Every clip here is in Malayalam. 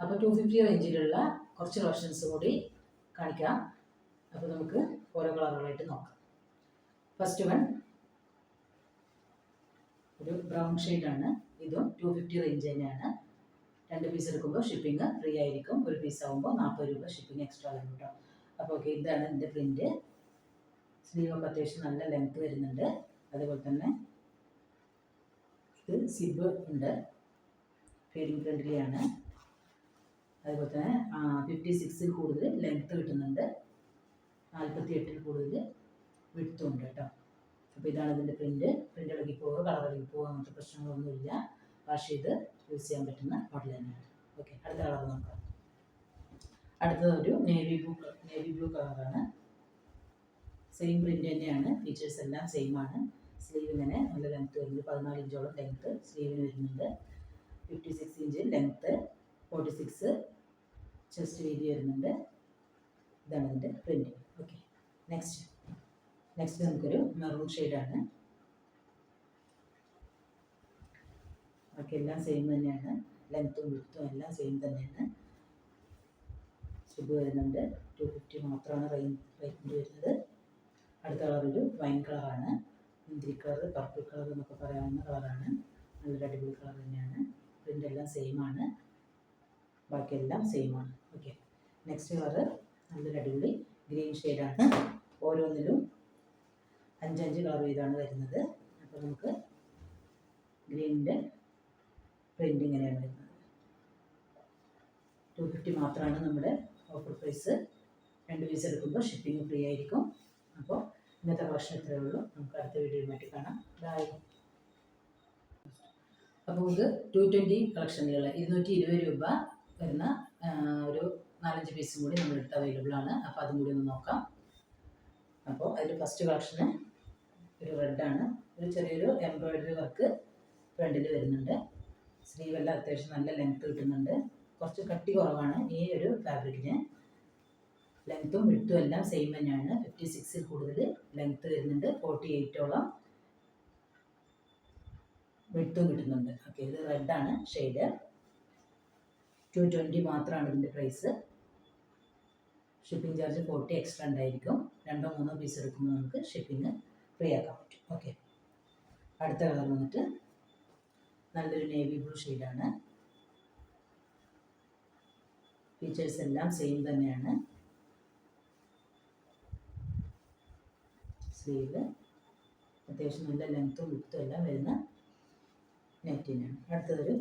അപ്പോൾ ടു ഫിഫ്റ്റി റേഞ്ചിലുള്ള കുറച്ച് കളക്ഷൻസ് കൂടി കാണിക്കാം. അപ്പോൾ നമുക്ക് ഓരോ കളറുകളായിട്ട് നോക്കാം. ഫസ്റ്റ് വൺ ഒരു ബ്രൗൺ ഷെയ്ഡാണ് ഇതും ടു ഫിഫ്റ്റി റേഞ്ച് തന്നെയാണ്. രണ്ട് പീസ് എടുക്കുമ്പോൾ ഷിപ്പിംഗ് ഫ്രീ ആയിരിക്കും. ഒരു പീസ് ആകുമ്പോൾ നാൽപ്പത് രൂപ ഷിപ്പിംഗ് എക്സ്ട്രാ വരും കേട്ടോ അപ്പോൾ ഓക്കെ ഇതാണ് എന്റെ പ്രിന്റ് സ്ലീവൊക്കെ അത്യാവശ്യം നല്ല ലെങ്ത് വരുന്നുണ്ട്. അതുപോലെ തന്നെ ഇത് സിബ് ഉണ്ട്. ഫീഡിങ് ഫ്രണ്ട്ലിയാണ് അതുപോലെ തന്നെ ഫിഫ്റ്റി സിക്സിൽ കൂടുതൽ ലെങ്ത്ത് കിട്ടുന്നുണ്ട്. നാൽപ്പത്തി എട്ടിൽ കൂടുതൽ വിടുത്തും ഉണ്ട് കേട്ടോ. അപ്പോൾ ഇതാണ് ഇതിന്റെ പ്രിന്റ് പ്രിന്റ് ഇളകി പോവുക കളർ ഇളകി പോവുക അങ്ങനത്തെ പ്രശ്നങ്ങളൊന്നുമില്ല. വാഷ് ഇത് യൂസ് ചെയ്യാൻ പറ്റുന്ന മോഡൽ തന്നെയാണ്. ഓക്കെ അടുത്ത കളർ നോക്കാം. അടുത്തത് ഒരു നേവി ബ്ലൂ നേവി ബ്ലൂ കളറാണ് സെയിം പ്രിന്റ് തന്നെയാണ്. ഫീച്ചേഴ്സ് എല്ലാം സെയിം ആണ്. സ്ലീവ് ഇങ്ങനെ നല്ല ലെങ്ത് വരുന്നുണ്ട്. പതിനാല് ഇഞ്ചോളം ലെങ്ത് സ്ലീവിന് വരുന്നുണ്ട് fifty six inch length forty six chest വീതി വരുന്നുണ്ട്. ഇതാണ് ഇതിന്റെ പ്രിന്റ് ഓക്കെ നെക്സ്റ്റ് നെക്സ്റ്റ് നമുക്കൊരു മെറൂൺ ഷെയ്ഡാണ് ബാക്കി എല്ലാം സെയിം തന്നെയാണ്. ലെങ്ത്തും വിടുത്തും എല്ലാം സെയിം തന്നെയാണ്. സുബ് വരുന്നുണ്ട്. ടു ഫിഫ്റ്റി മാത്രമാണ് റൈ റേറ്റിന്റെ വരുന്നത്. അടുത്ത കളർ ഒരു വൈൻ കളറാണ് മുന്തിരി കളർ പർപ്പിൾ കളർ എന്നൊക്കെ പറയാവുന്ന കളറാണ് നല്ലൊരു അടിപൊളി കളർ തന്നെയാണ്. പ്രിന്റ് എല്ലാം സെയിമാണ് ബാക്കിയെല്ലാം സെയിം ആണ്. ഓക്കെ നെക്സ്റ്റ് കളർ നല്ലൊരു അടിപൊളി ഗ്രീൻ ഷെയ്ഡാണ് ഓരോന്നിലും അഞ്ചഞ്ച് കളർ വീതമാണ് വരുന്നത്. അപ്പോൾ നമുക്ക് ഗ്രീനിന്റെ പ്രിന്റ് ഇങ്ങനെയാണ് വരുന്നത്. ടു ഫിഫ്റ്റി മാത്രമാണ് നമ്മുടെ ഓഫർ പ്രൈസ് രണ്ട് പീസ് എടുക്കുമ്പോൾ ഷിപ്പിംഗ് ഫ്രീ ആയിരിക്കും. അപ്പോൾ ഇന്നത്തെ കളക്ഷൻ ഇത്രയേ ഉള്ളൂ. നമുക്ക് അടുത്ത വീഡിയോയുമായിട്ട് കാണാം. ബൈ അപ്പോൾ നമുക്ക് ടു ട്വന്റി കളക്ഷനുകൾ ഇരുന്നൂറ്റി ഇരുപത് രൂപ വരുന്ന ഒരു നാലഞ്ച് പീസും കൂടി നമ്മുടെ അടുത്ത് അവൈലബിൾ ആണ്. അപ്പോൾ അതും കൂടി ഒന്ന് നോക്കാം. അപ്പോൾ അതിൽ ഫസ്റ്റ് കളക്ഷന് ഒരു റെഡാണ് ഒരു ചെറിയൊരു എംബ്രോയിഡറി വർക്ക് ഫ്രണ്ടിൽ വരുന്നുണ്ട്. സ്ലീവെല്ലാം അത്യാവശ്യം നല്ല ലെങ്ത് കിട്ടുന്നുണ്ട്. കുറച്ച് കട്ടി കുറവാണ് ഈ ഒരു ഫാബ്രിക്കിന് ലെങ്ത്തും വിട്ടും എല്ലാം സെയിം തന്നെയാണ്. ഫിഫ്റ്റി സിക്സിൽ കൂടുതൽ ലെങ്ത്ത് വരുന്നുണ്ട്. ഫോർട്ടി എയ്റ്റോളം വിട്ടും കിട്ടുന്നുണ്ട്. ഓക്കെ ഇത് റെഡാണ് ഷെയ്ഡ് ടു ട്വന്റി മാത്രമാണ് ഇതിന്റെ price shipping charge forty extra ഉണ്ടായിരിക്കും. രണ്ടോ മൂന്നോ പീസ് എടുക്കുമ്പോൾ നമുക്ക് ഷിപ്പിംഗ് ഫ്രീ ആക്കാൻ പറ്റും. ഓക്കെ അടുത്ത കളർ വന്നിട്ട് നല്ലൊരു നേവി ബ്ലൂ ഷെയ്ഡാണ് ഫീച്ചേഴ്സ് എല്ലാം സെയിം തന്നെയാണ്. സ്ലീവ് അത്യാവശ്യം നല്ല ലെങ്ത്തും വിത്തും എല്ലാം വരുന്ന നെറ്റിനാണ് അടുത്തതൊരു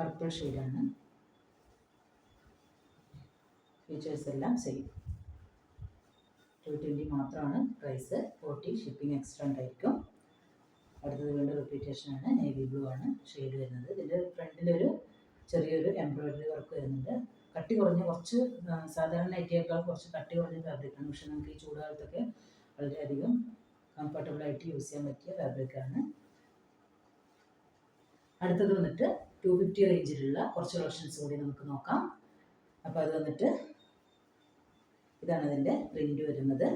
പർപ്പിൾ ഷെയ്ഡാണ് ഫീച്ചേഴ്സ് എല്ലാം സെയിം ടു ട്വന്റി മാത്രമാണ് പ്രൈസ് ഫോർട്ടി ഷിപ്പിംഗ് എക്സ്ട്രാ ഉണ്ടായിരിക്കും. അടുത്തത് വീണ്ടും റിപ്പീറ്റേഷൻ ആണ്. നേവി ബ്ലൂ ആണ് ഷെയ്ഡ് വരുന്നത്. ഇതിന്റെ ഫ്രണ്ടിലൊരു ചെറിയൊരു എംബ്രോയിഡറി വർക്ക് വരുന്നുണ്ട്. കട്ടി കുറഞ്ഞ കുറച്ച് സാധാരണ നൈറ്റിയേക്കാൾ കുറച്ച് കട്ടി കുറഞ്ഞ ഫാബ്രിക്കാണ് പക്ഷെ നമുക്ക് ഈ ചൂടുകാലത്തൊക്കെ വളരെയധികം കംഫർട്ടബിൾ ആയിട്ട് യൂസ് ചെയ്യാൻ പറ്റിയ ഫാബ്രിക്കാണ് അടുത്തത് വന്നിട്ട് ടു ഫിഫ്റ്റി റേഞ്ചിലുള്ള കുറച്ച് കളക്ഷൻസ് കൂടി നമുക്ക് നോക്കാം. അപ്പോൾ അത് വന്നിട്ട് ഇതാണ് അതിന്റെ പ്രിന്റ് വരുന്നത്.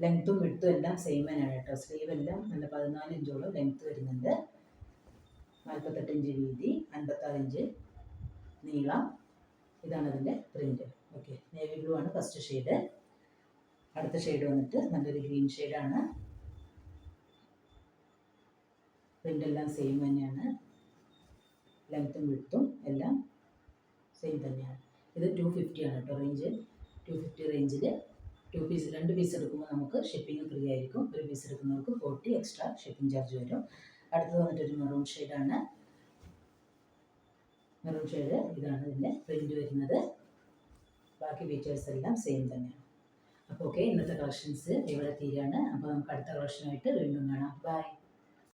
ലെങ്ത്തും വിട്ടും എല്ലാം സെയിം തന്നെയാണ് കേട്ടോ. സ്ലീവ് എല്ലാം നല്ല പതിനാല് ഇഞ്ചോളം ലെങ്ത്ത് വരുന്നുണ്ട്. നാൽപ്പത്തെട്ട് ഇഞ്ച് വീതി അൻപത്താറ് ഇഞ്ച് നീളം. ഇതാണ് അതിന്റെ പ്രിന്റ് ഓക്കെ നേവി ബ്ലൂ ആണ് ഫസ്റ്റ് ഷെയ്ഡ് അടുത്ത ഷെയ്ഡ് വന്നിട്ട് നല്ലൊരു ഗ്രീൻ ഷെയ്ഡാണ് പ്രിന്റ് എല്ലാം സെയിം തന്നെയാണ്. ലെങ്ത്തും വിടുത്തും എല്ലാം സെയിം തന്നെയാണ്. ഇത് ടു ഫിഫ്റ്റി ആണ് കേട്ടോ റേഞ്ച് ടു ഫിഫ്റ്റി റേഞ്ചിൽ ടു പീസ് രണ്ട് പീസ് എടുക്കുമ്പോൾ നമുക്ക് ഷിപ്പിംഗ് ഫ്രീ ആയിരിക്കും. ഒരു പീസ് എടുക്കുന്നവർക്ക് ഫോർട്ടി എക്സ്ട്രാ ഷിപ്പിംഗ് ചാർജ് വരും. അടുത്തത് വന്നിട്ടൊരു മെറൂൺ ഷെയ്ഡാണ് മെറൂൺ ഷെയ്ഡ് ഇതാണ് ഇതിന്റെ പ്രിന്റ് വരുന്നത്. ബാക്കി ഫീച്ചേഴ്സ് എല്ലാം സെയിം തന്നെയാണ്. അപ്പോൾ ഓക്കെ ഇന്നത്തെ കളക്ഷൻസ് ഇവിടെ തീരാണ്. അപ്പോൾ നമുക്ക് അടുത്ത കളക്ഷനായിട്ട് വീണ്ടും കാണാം. ബൈ